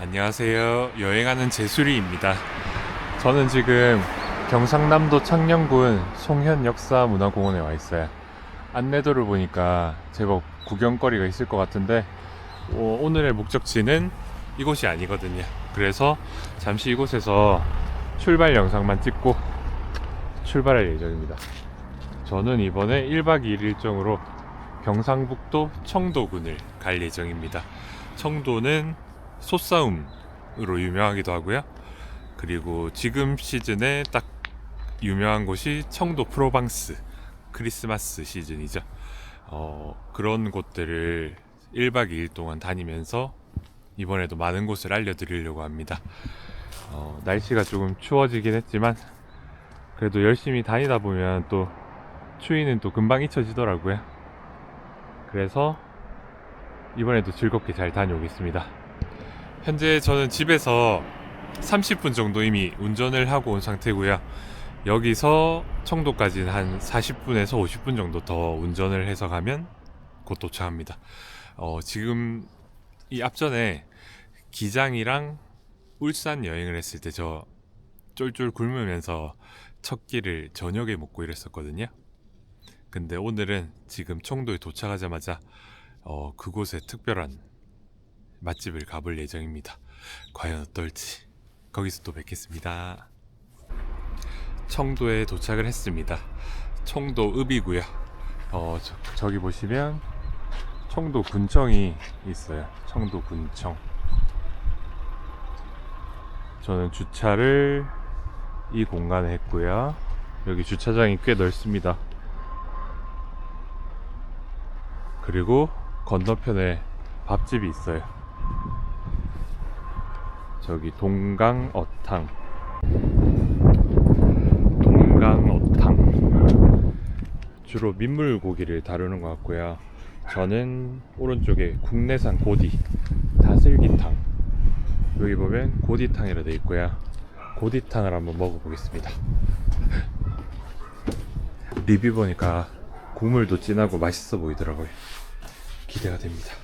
안녕하세요. 여행하는 제수리입니다. 저는 지금 경상남도 창녕군 송현역사문화공원에 와 있어요. 안내도를 보니까 제법 구경거리가 있을 것 같은데 어, 오늘의 목적지는 이곳이 아니거든요. 그래서 잠시 이곳에서 출발 영상만 찍고 출발할 예정입니다. 저는 이번에 1박 2일 일정으로 경상북도 청도군을 갈 예정입니다. 청도는 소싸움으로 유명하기도 하고요. 그리고 지금 시즌에 딱 유명한 곳이 청도 프로방스 크리스마스 시즌이죠. 어, 그런 곳들을 1박 2일 동안 다니면서 이번에도 많은 곳을 알려드리려고 합니다. 어, 날씨가 조금 추워지긴 했지만 그래도 열심히 다니다 보면 또 추위는 또 금방 잊혀지더라고요. 그래서 이번에도 즐겁게 잘 다녀오겠습니다. 현재 저는 집에서 30분 정도 이미 운전을 하고 온 상태고요. 여기서 청도까지는 한 40분에서 50분 정도 더 운전을 해서 가면 곧 도착합니다. 어, 지금 이 앞전에 기장이랑 울산 여행을 했을 때 저 쫄쫄 굶으면서 첫 끼를 저녁에 먹고 이랬었거든요. 근데 오늘은 지금 청도에 도착하자마자 어, 그곳에 특별한 맛집을 가볼 예정입니다. 과연 어떨지 거기서 또 뵙겠습니다. 청도에 도착을 했습니다. 청도 읍이고요. 어, 저, 저기 보시면 청도 군청이 있어요. 청도 군청. 저는 주차를 이 공간에 했고요. 여기 주차장이 꽤 넓습니다. 그리고 건너편에 밥집이 있어요. 저기 동강어탕. 동강어탕. 주로 민물고기를 다루는 것 같고요. 저는 오른쪽에 국내산 고디, 다슬기탕. 여기 보면 고디탕이라 되어 있고요. 고디탕을 한번 먹어보겠습니다. 리뷰 보니까 국물도 진하고 맛있어 보이더라고요. 기대가 됩니다.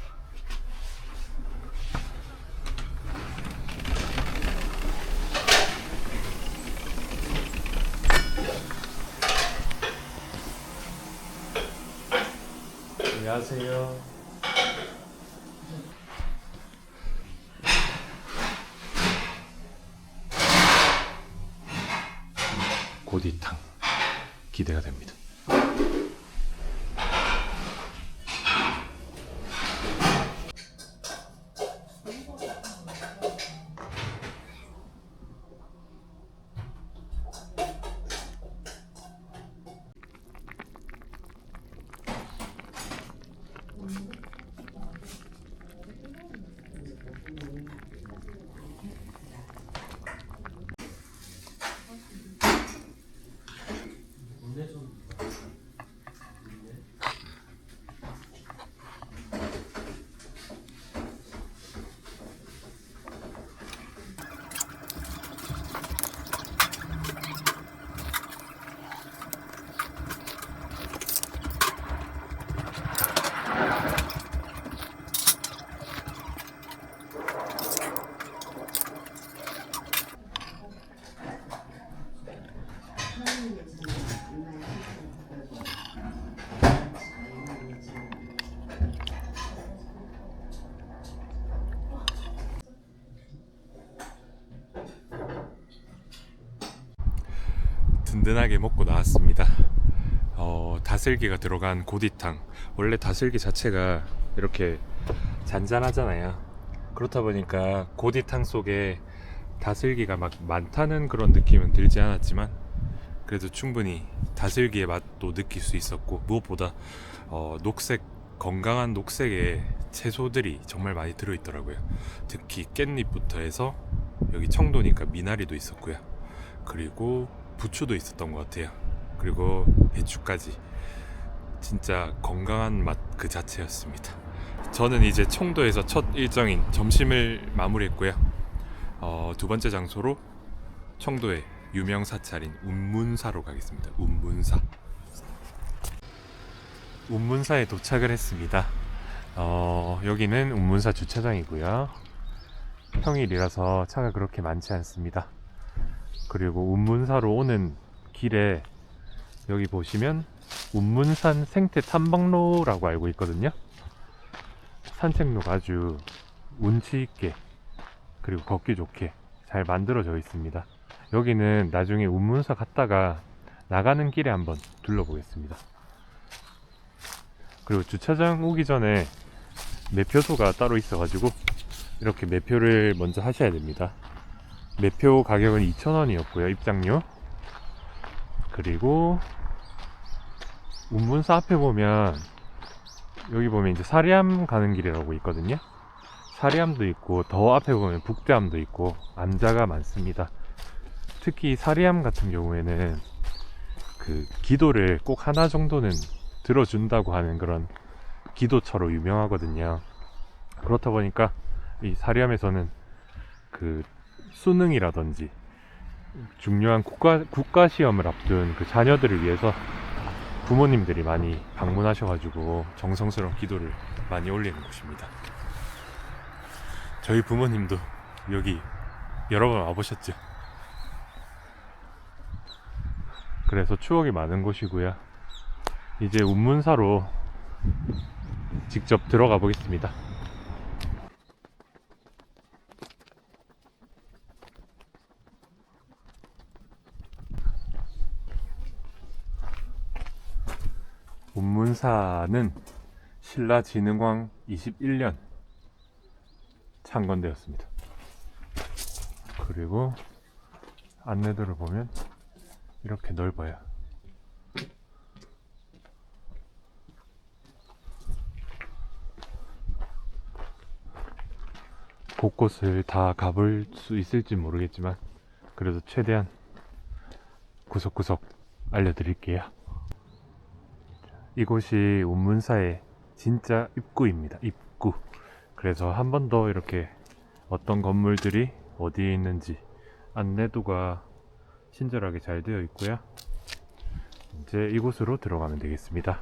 든든하게 먹고 나왔습니다. 어, 다슬기가 들어간 고디탕. 원래 다슬기 자체가 이렇게 잔잔하잖아요. 그렇다 보니까 고디탕 속에 다슬기가 막 많다는 그런 느낌은 들지 않았지만 그래도 충분히 다슬기의 맛도 느낄 수 있었고 무엇보다 어, 녹색 건강한 녹색의 채소들이 정말 많이 들어있더라고요. 특히 깻잎부터 해서 여기 청도니까 미나리도 있었고요. 그리고 부추도 있었던 것 같아요. 그리고 배추까지 진짜 건강한 맛 그 자체였습니다. 저는 이제 청도에서 첫 일정인 점심을 마무리했고요. 어, 두 번째 장소로 청도의 유명 사찰인 운문사로 가겠습니다. 운문사. 운문사에 도착을 했습니다. 어, 여기는 운문사 주차장이고요. 평일이라서 차가 그렇게 많지 않습니다. 그리고 운문사로 오는 길에 여기 보시면 운문산 생태 탐방로라고 알고 있거든요. 산책로가 아주 운치 있게 그리고 걷기 좋게 잘 만들어져 있습니다. 여기는 나중에 운문사 갔다가 나가는 길에 한번 둘러보겠습니다. 그리고 주차장 오기 전에 매표소가 따로 있어가지고 이렇게 매표를 먼저 하셔야 됩니다. 매표 가격은 2,000원이었고요. 입장료. 그리고 운문사 앞에 보면 여기 보면 이제 사리암 가는 길이라고 있거든요. 사리암도 있고 더 앞에 보면 북대암도 있고 암자가 많습니다. 특히 사리암 같은 경우에는 그 기도를 꼭 하나 정도는 들어준다고 하는 그런 기도처로 유명하거든요. 그렇다 보니까 이 사리암에서는 그 수능이라든지 중요한 국가 국가 시험을 앞둔 그 자녀들을 위해서 부모님들이 많이 방문하셔가지고 정성스러운 기도를 많이 올리는 곳입니다. 저희 부모님도 여기 여러 번 와보셨죠? 그래서 추억이 많은 곳이고요. 이제 운문사로 직접 들어가 보겠습니다. 운문사는 신라진흥왕 21년 창건되었습니다. 그리고 안내도를 보면 이렇게 넓어요. 곳곳을 다 가볼 수 있을지 모르겠지만 그래도 최대한 구석구석 알려드릴게요. 이곳이 운문사의 진짜 입구입니다. 입구. 그래서 한 번 더 이렇게 어떤 건물들이 어디에 있는지 안내도가 친절하게 잘 되어 있고요. 이제 이곳으로 들어가면 되겠습니다.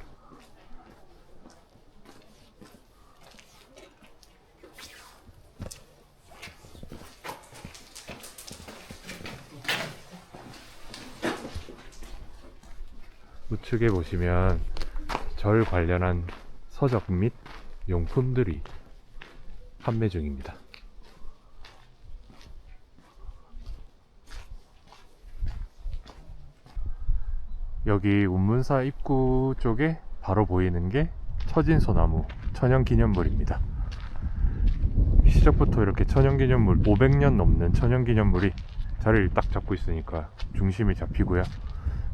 우측에 보시면 절 관련한 서적 및 용품들이 판매 중입니다. 여기 운문사 입구 쪽에 바로 보이는 게 처진소나무 천연기념물입니다. 시작부터 이렇게 천연기념물 500년 넘는 천연기념물이 자리를 딱 잡고 있으니까 중심이 잡히고요.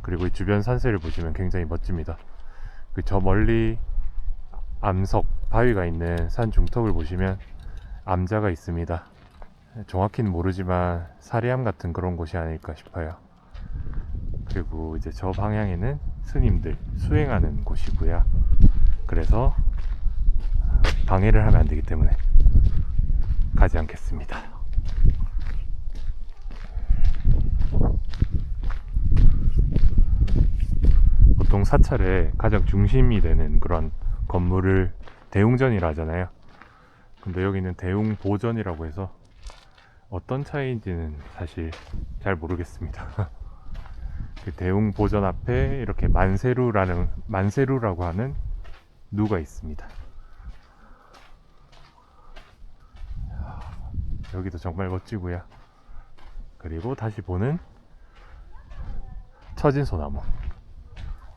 그리고 이 주변 산세를 보시면 굉장히 멋집니다. 그 저 멀리 암석 바위가 있는 산 중턱을 보시면 암자가 있습니다. 정확히는 모르지만 사리암 같은 그런 곳이 아닐까 싶어요. 그리고 이제 저 방향에는 스님들 수행하는 곳이고요. 그래서 방해를 하면 안 되기 때문에 가지 않겠습니다. 보통 사찰의 가장 중심이 되는 그런 건물을 대웅전이라 하잖아요. 근데 여기는 대웅보전이라고 해서 어떤 차이인지는 사실 잘 모르겠습니다. 그 대웅보전 앞에 이렇게 만세루라는 만세루라고 하는 누가 있습니다. 여기도 정말 멋지고요. 그리고 다시 보는 처진 소나무.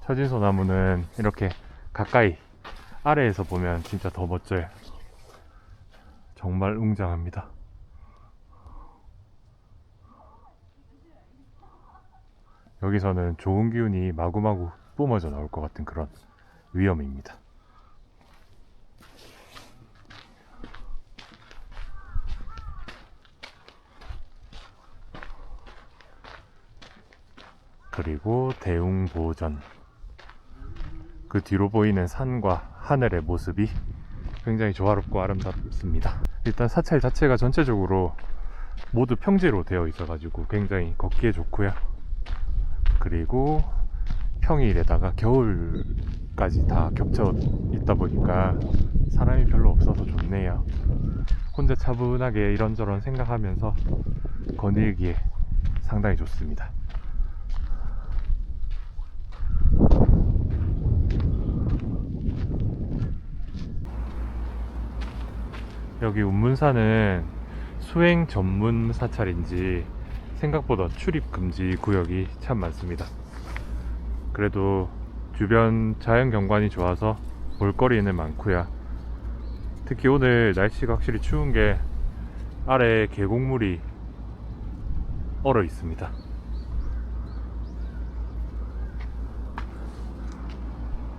처진소 나무는 이렇게 가까이 아래에서 보면 진짜 더 멋져요. 정말 웅장합니다. 여기서는 좋은 기운이 마구마구 뿜어져 나올 것 같은 그런 위험입니다. 그리고 대웅보전. 그 뒤로 보이는 산과 하늘의 모습이 굉장히 조화롭고 아름답습니다. 일단 사찰 자체가 전체적으로 모두 평지로 되어 있어가지고 굉장히 걷기에 좋고요. 그리고 평일에다가 겨울까지 다 겹쳐 있다 보니까 사람이 별로 없어서 좋네요. 혼자 차분하게 이런저런 생각하면서 거닐기에 상당히 좋습니다. 여기 운문사는 수행 전문 사찰인지 생각보다 출입 금지 구역이 참 많습니다. 그래도 주변 자연 경관이 좋아서 볼거리는 많고요. 특히 오늘 날씨가 확실히 추운 게 아래 계곡물이 얼어 있습니다.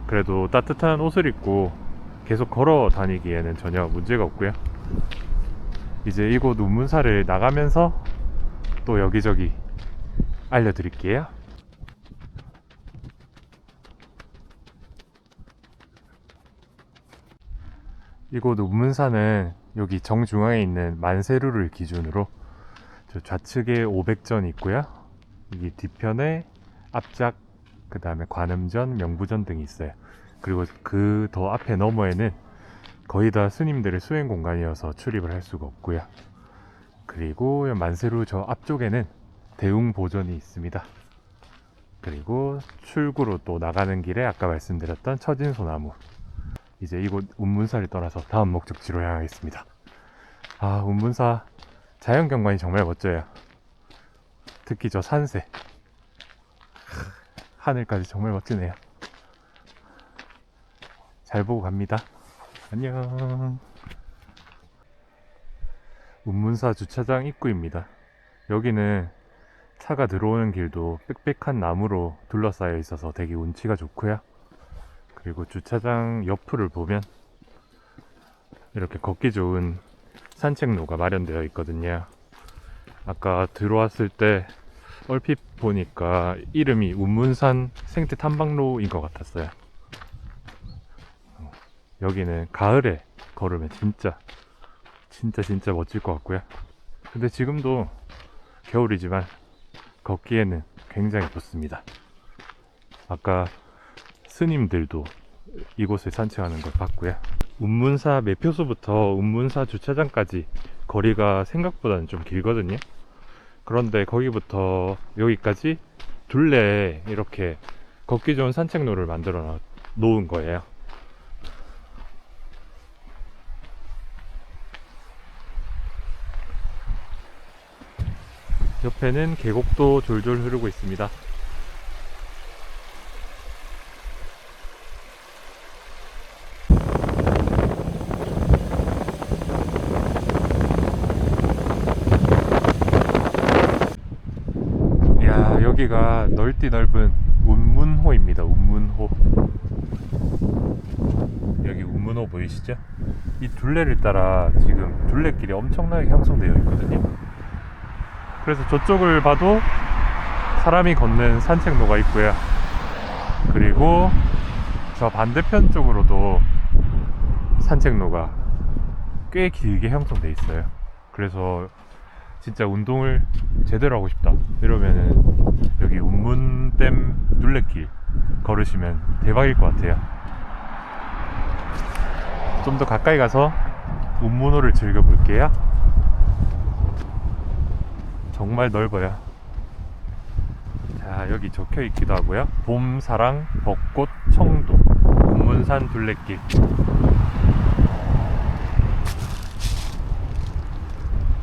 그래도 따뜻한 옷을 입고 계속 걸어 다니기에는 전혀 문제가 없고요. 이제 이곳 운문사를 나가면서 또 여기저기 알려드릴게요. 이곳 운문사는 여기 정중앙에 있는 만세루를 기준으로 저 좌측에 500전 있고요. 여기 뒤편에 앞작, 그 다음에 관음전, 명부전 등이 있어요. 그리고 그 더 앞에 너머에는 거의 다 스님들의 수행 공간이어서 출입을 할 수가 없고요. 그리고 만세루 저 앞쪽에는 대웅 보전이 있습니다. 그리고 출구로 또 나가는 길에 아까 말씀드렸던 처진소나무. 이제 이곳 운문사를 떠나서 다음 목적지로 향하겠습니다. 아, 운문사 자연 경관이 정말 멋져요. 특히 저 산세. 하늘까지 정말 멋지네요. 잘 보고 갑니다. 안녕. 운문사 주차장 입구입니다. 여기는 차가 들어오는 길도 빽빽한 나무로 둘러싸여 있어서 되게 운치가 좋고요. 그리고 주차장 옆을 보면 이렇게 걷기 좋은 산책로가 마련되어 있거든요. 아까 들어왔을 때 얼핏 보니까 이름이 운문산 생태 탐방로인 것 같았어요. 여기는 가을에 걸으면 진짜 진짜 진짜 멋질 것 같고요. 근데 지금도 겨울이지만 걷기에는 굉장히 좋습니다. 아까 스님들도 이곳을 산책하는 걸 봤고요. 운문사 매표소부터 운문사 주차장까지 거리가 생각보다는 좀 길거든요. 그런데 거기부터 여기까지 둘레에 이렇게 걷기 좋은 산책로를 만들어 놓은 거예요. 옆에는 계곡도 졸졸 흐르고 있습니다. 이야, 여기가 넓디 넓은 운문호입니다. 운문호. 여기 운문호 보이시죠? 이 둘레를 따라 지금 둘레길이 엄청나게 형성되어 있거든요. 그래서 저쪽을 봐도 사람이 걷는 산책로가 있고요. 그리고 저 반대편 쪽으로도 산책로가 꽤 길게 형성돼 있어요. 그래서 진짜 운동을 제대로 하고 싶다 이러면은 여기 운문댐 둘레길 걸으시면 대박일 것 같아요. 좀 더 가까이 가서 운문호를 즐겨볼게요. 정말 넓어요. 자, 여기 적혀 있기도 하고요. 봄, 사랑, 벚꽃, 청도, 운문산 둘레길.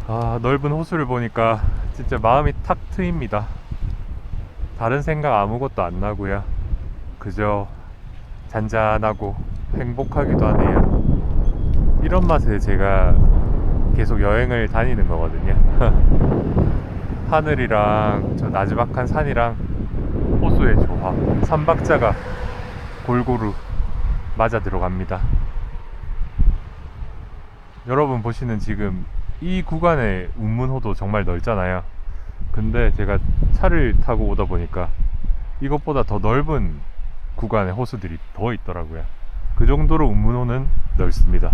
아, 넓은 호수를 보니까 진짜 마음이 탁 트입니다. 다른 생각 아무것도 안 나고요. 그저 잔잔하고 행복하기도 하네요. 이런 맛에 제가 계속 여행을 다니는 거거든요. 하늘이랑 저 나지막한 산이랑 호수의 조화, 삼박자가 골고루 맞아 들어갑니다. 여러분 보시는 지금 이 구간의 운문호도 정말 넓잖아요. 근데 제가 차를 타고 오다 보니까 이것보다 더 넓은 구간의 호수들이 더 있더라고요. 그 정도로 운문호는 넓습니다.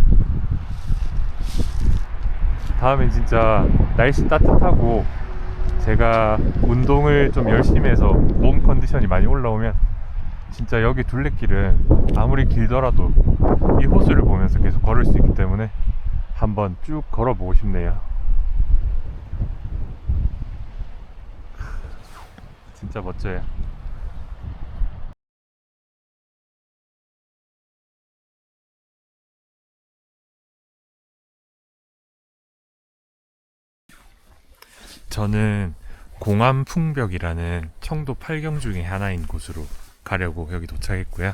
다음엔 진짜 날씨 따뜻하고 제가 운동을 좀 열심히 해서 몸 컨디션이 많이 올라오면 진짜 여기 둘레길은 아무리 길더라도 이 호수를 보면서 계속 걸을 수 있기 때문에 한번 쭉 걸어보고 싶네요. 진짜 멋져요. 저는 공암풍벽이라는 청도 8경 중에 하나인 곳으로 가려고 여기 도착했고요.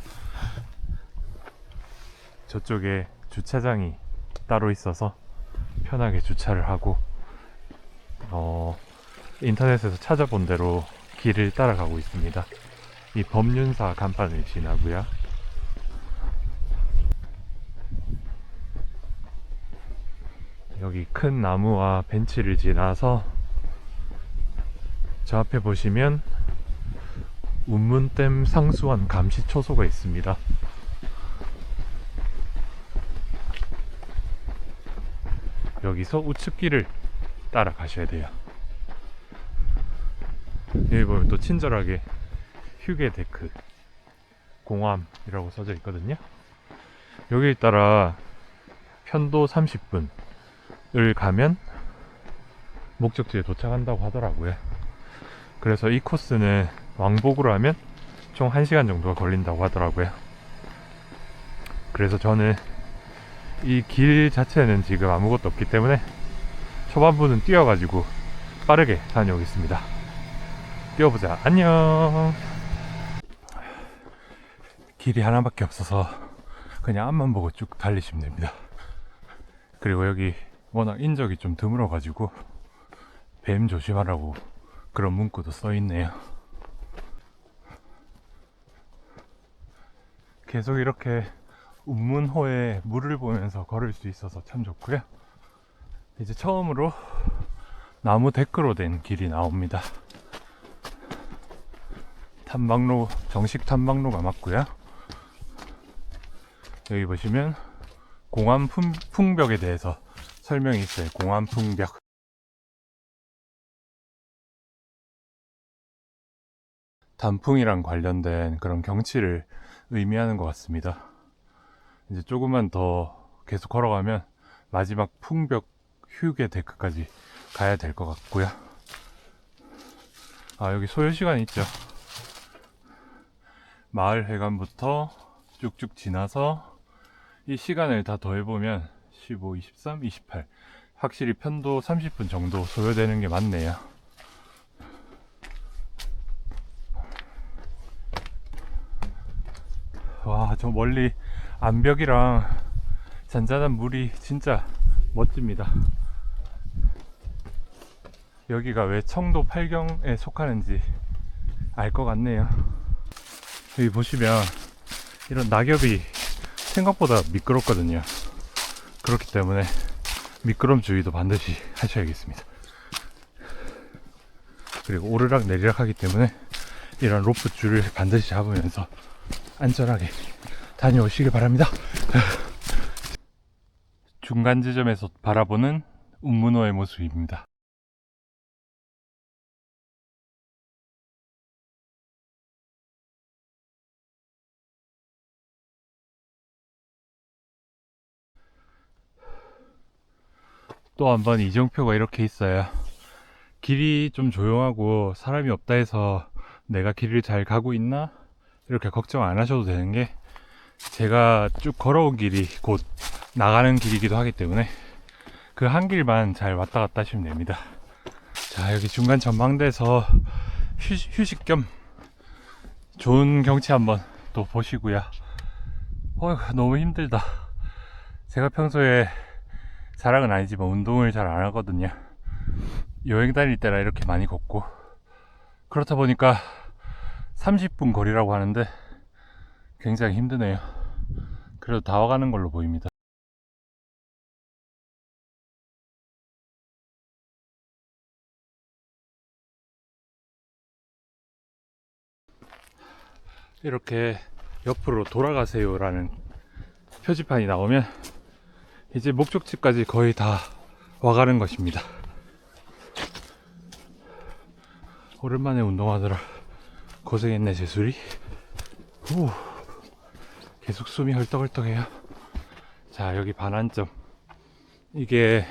저쪽에 주차장이 따로 있어서 편하게 주차를 하고 어, 인터넷에서 찾아본 대로 길을 따라가고 있습니다. 이 법륜사 간판을 지나고요. 여기 큰 나무와 벤치를 지나서 저 앞에 보시면 운문댐 상수원 감시초소가 있습니다. 여기서 우측길을 따라가셔야 돼요. 여기 보면 또 친절하게 휴게 데크 공암이라고 써져 있거든요. 여기를 따라 편도 30분을 가면 목적지에 도착한다고 하더라고요. 그래서 이 코스는 왕복으로 하면 총 1시간 정도가 걸린다고 하더라고요. 그래서 저는 이 길 자체는 지금 아무것도 없기 때문에 초반부는 뛰어가지고 빠르게 다녀오겠습니다. 뛰어보자. 안녕. 길이 하나밖에 없어서 그냥 앞만 보고 쭉 달리시면 됩니다. 그리고 여기 워낙 인적이 좀 드물어가지고 뱀 조심하라고 그런 문구도 써 있네요. 계속 이렇게 운문호에 물을 보면서 걸을 수 있어서 참 좋고요. 이제 처음으로 나무 데크로 된 길이 나옵니다. 탐방로, 정식 탐방로가 맞고요. 여기 보시면 공암 풍, 풍벽에 대해서 설명이 있어요. 공암 풍벽. 단풍이랑 관련된 그런 경치를 의미하는 것 같습니다. 이제 조금만 더 계속 걸어가면 마지막 풍벽 휴게 데크까지 가야 될 것 같고요. 아, 여기 소요 시간 있죠. 마을 회관부터 쭉쭉 지나서 이 시간을 다 더해보면 15, 23, 28. 확실히 편도 30분 정도 소요되는 게 맞네요. 와, 저 멀리 암벽이랑 잔잔한 물이 진짜 멋집니다. 여기가 왜 청도 8경에 속하는지 알 것 같네요. 여기 보시면 이런 낙엽이 생각보다 미끄럽거든요. 그렇기 때문에 미끄럼 주의도 반드시 하셔야겠습니다. 그리고 오르락 내리락 하기 때문에 이런 로프 줄을 반드시 잡으면서 안전하게 다녀오시길 바랍니다. 중간 지점에서 바라보는 운문호의 모습입니다. 또 한 번 이정표가 이렇게 있어요. 길이 좀 조용하고 사람이 없다 해서 내가 길을 잘 가고 있나? 이렇게 걱정 안 하셔도 되는 게 제가 쭉 걸어온 길이 곧 나가는 길이기도 하기 때문에 그 한 길만 잘 왔다 갔다 하시면 됩니다. 자, 여기 중간 전망대에서 휴식, 겸 좋은 경치 한번 또 보시고요. 어, 너무 힘들다. 제가 평소에 자랑은 아니지만 운동을 잘 안 하거든요. 여행 다닐 때라 이렇게 많이 걷고 그렇다 보니까 30분 거리라고 하는데 굉장히 힘드네요. 그래도 다 와가는 걸로 보입니다. 이렇게 옆으로 돌아가세요라는 표지판이 나오면 이제 목적지까지 거의 다 와가는 것입니다. 오랜만에 운동하느라 고생했네 제술이. 후. 계속 숨이 헐떡헐떡해요. 자 여기 반환점 이게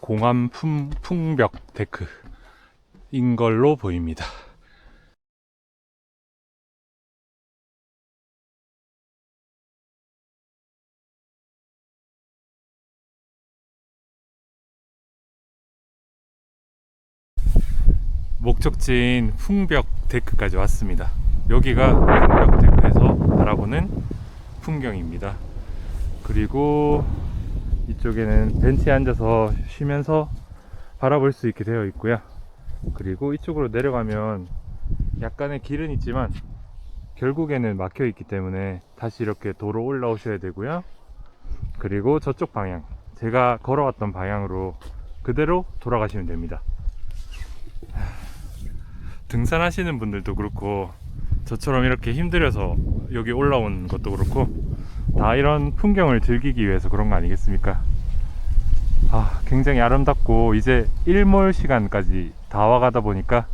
공암 품, 풍벽 데크인 걸로 보입니다. 목적지인 풍벽 데크까지 왔습니다. 여기가 풍벽 데크에서 바라보는 풍경입니다. 그리고 이쪽에는 벤치에 앉아서 쉬면서 바라볼 수 있게 되어 있고요. 그리고 이쪽으로 내려가면 약간의 길은 있지만 결국에는 막혀 있기 때문에 다시 이렇게 도로 올라오셔야 되고요. 그리고 저쪽 방향, 제가 걸어왔던 방향으로 그대로 돌아가시면 됩니다. 등산하시는 분들도 그렇고 저처럼 이렇게 힘들어서 여기 올라온 것도 그렇고 다 이런 풍경을 즐기기 위해서 그런 거 아니겠습니까? 아, 굉장히 아름답고 이제 일몰 시간까지 다 와가다 보니까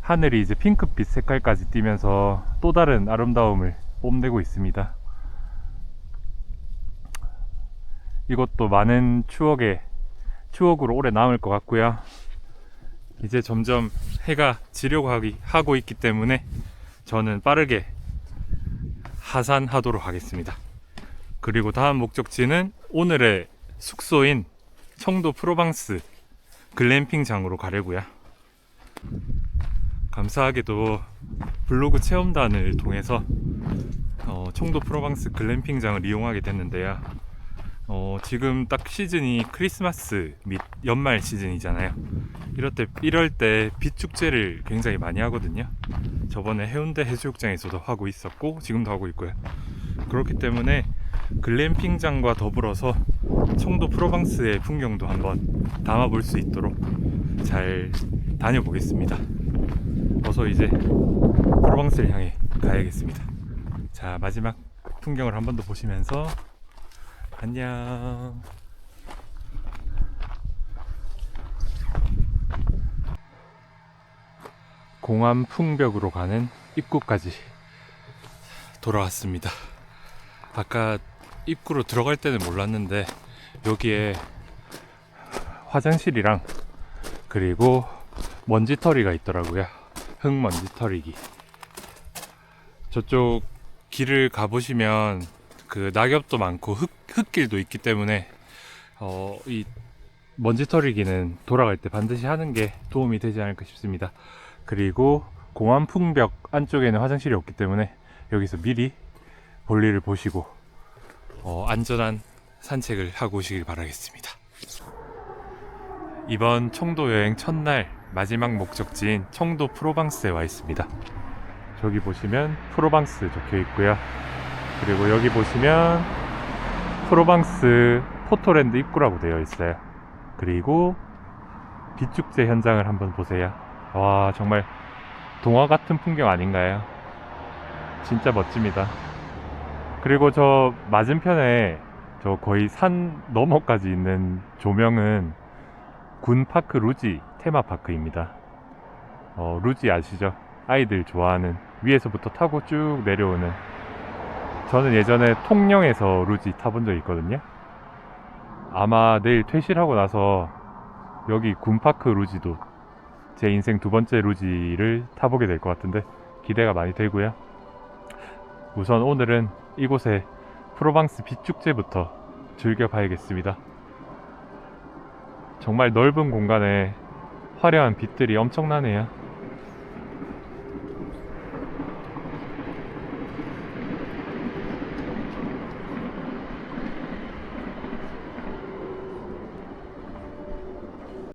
하늘이 이제 핑크빛 색깔까지 띠면서 또 다른 아름다움을 뽐내고 있습니다. 이것도 많은 추억의 추억으로 오래 남을 것 같고요. 이제 점점 해가 지려고 하고 있기 때문에 저는 빠르게 하산하도록 하겠습니다. 그리고 다음 목적지는 오늘의 숙소인 청도 프로방스 글램핑장으로 가려고요. 감사하게도 블로그 체험단을 통해서 어, 청도 프로방스 글램핑장을 이용하게 됐는데요. 어, 지금 딱 시즌이 크리스마스 및 연말 시즌이잖아요. 이럴 때, 이럴 때 빛축제를 굉장히 많이 하거든요. 저번에 해운대 해수욕장에서도 하고 있었고, 지금도 하고 있고요. 그렇기 때문에 글램핑장과 더불어서 청도 프로방스의 풍경도 한번 담아볼 수 있도록 잘 다녀보겠습니다. 어서 이제 프로방스를 향해 가야겠습니다. 자, 마지막 풍경을 한 번 더 보시면서 안녕. 공암 풍벽으로 가는 입구까지 돌아왔습니다. 아까 입구로 들어갈 때는 몰랐는데 여기에 화장실이랑 그리고 먼지털이가 있더라고요. 흙먼지털이기. 저쪽 길을 가보시면 그 낙엽도 많고 흙, 흙길도 있기 때문에 어, 이 먼지 털이기는 돌아갈 때 반드시 하는 게 도움이 되지 않을까 싶습니다. 그리고 공암 풍벽 안쪽에는 화장실이 없기 때문에 여기서 미리 볼일을 보시고 어, 안전한 산책을 하고 오시길 바라겠습니다. 이번 청도 여행 첫날 마지막 목적지인 청도 프로방스에 와 있습니다. 저기 보시면 프로방스 적혀 있고요. 그리고 여기 보시면 프로방스 포토랜드 입구라고 되어 있어요. 그리고 빛축제 현장을 한번 보세요. 와, 정말 동화 같은 풍경 아닌가요? 진짜 멋집니다. 그리고 저 맞은편에 저 거의 산 너머까지 있는 조명은 군파크 루지 테마파크입니다. 어, 루지 아시죠? 아이들 좋아하는 위에서부터 타고 쭉 내려오는 저는 예전에 통영에서 루지 타본 적 있거든요. 아마 내일 퇴실하고 나서 여기 군파크 루지도 제 인생 두 번째 루지를 타보게 될 것 같은데 기대가 많이 되고요. 우선 오늘은 이곳의 프로방스 빛축제부터 즐겨봐야겠습니다. 정말 넓은 공간에 화려한 빛들이 엄청나네요.